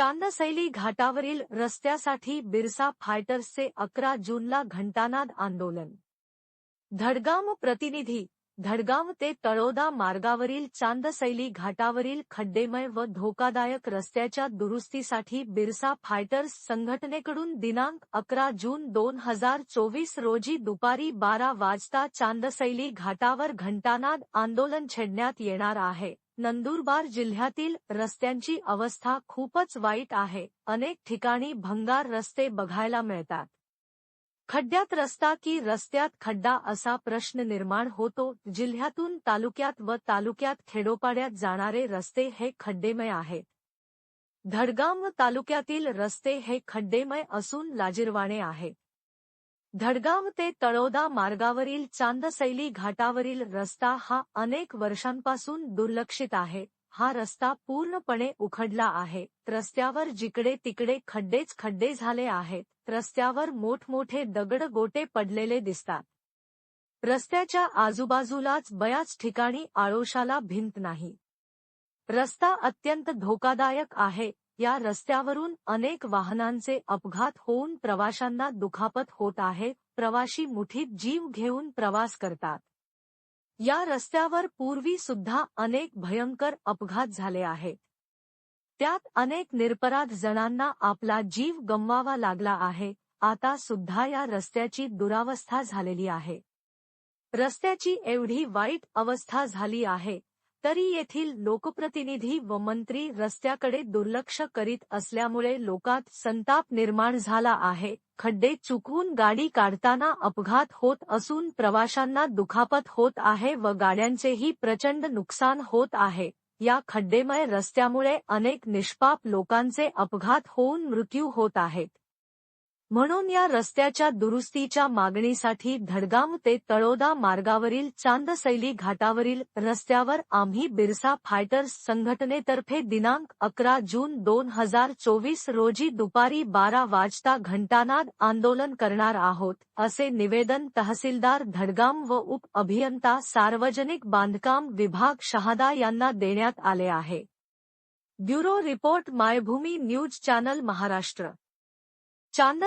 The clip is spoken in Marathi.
चांदसैली घाटावरील रस्त्यासाठी बिरसा फायटर्सचे अकरा जूनला घंटानाद आंदोलन. धडगाम प्रतिनिधी धडगाम ते तळोदा मार्गावरील चांदसैली घाटावरील खड्डेमय व धोकादायक रस्त्याच्या दुरुस्तीसाठी बिरसा फायटर्स संघटनेकडून दिनांक अकरा जून दोन हजार चोवीस रोजी दुपारी बारा वाजता चांदसैली घाटावर घंटानाद आंदोलन छेडण्यात येणार आहे. नंदुरबार जिल्ह्यातील रस्त्यांची अवस्था खूपच वाईट आहे. अनेक ठिकाणी भंगार रस्ते बघायला मिळतात. खड्ड्यात रस्ता की रस्त्यात खड्डा असा प्रश्न निर्माण होतो. जिल्ह्यातून तालुक्यात व तालुक्यात खेडोपाड्यात जाणारे रस्ते हे खड्डेमय आहेत. धडगाम तालुक्यातील रस्ते हे खड्डेमय असून लाजिरवाणे आहेत धडगाव ते तळोदा मार्गावरील चांदसैली घाटावरील रस्ता हा अनेक वर्षांपासून दुर्लक्षित आहे. हा रस्ता पूर्णपणे उखडला आहे. रस्त्यावर जिकडे तिकडे खड्डेच खड्डे झाले आहेत. रस्त्यावर मोठमोठे दगड गोटे पडलेले दिसतात. रस्त्याच्या आजूबाजूलाच बयाच ठिकाणी आळोशाला भिंत नाही. रस्ता अत्यंत धोकादायक आहे. या रस्त्यावरून अनेक वाहनांचे अपघात होऊन प्रवाशांना दुखापत होत आहे. प्रवाशी मुठीत जीव घेऊन प्रवास करतात. या रस्त्यावर पूर्वी सुद्धा अनेक भयंकर अपघात झाले आहेत. त्यात अनेक निरपराध जणांना आपला जीव गमवावा लागला आहे. आता सुद्धा या रस्त्याची दुरावस्था झालेली आहे. रस्त्याची एवढी वाईट अवस्था झाली आहे. तरी येथील लोकप्रतिनिधी व मंत्री रस्त्याकडे दुर्लक्ष करीत असल्यामुळे लोकात संताप निर्माण झाला आहे. खड्डे चुकवून गाडी काढताना अपघात होत असून प्रवाशांना दुखापत होत आहे व गाड्यांचेही प्रचंड नुकसान होत आहे. या खड्डेमय रस्त्यामुळे अनेक निष्पाप लोकांचे अपघात होऊन मृत्यू होत आहेत. म्हणून या रस्त्याच्या दुरुस्तीच्या मागणीसाठी धडगाम ते तळोदा मार्गावरील चांदसैली घाटावरील रस्त्यावर आम्ही बिरसा फायटर्स संघटनेतर्फे दिनांक अकरा जून दोन हजार चोवीस रोजी दुपारी बारा वाजता घंटानाद आंदोलन करणार आहोत असे निवेदन तहसीलदार धडगाम व उप अभियंता सार्वजनिक बांधकाम विभाग शहादा यांना देण्यात आले आहे. Bureau report Maybhumi news channel Maharashtra. चांद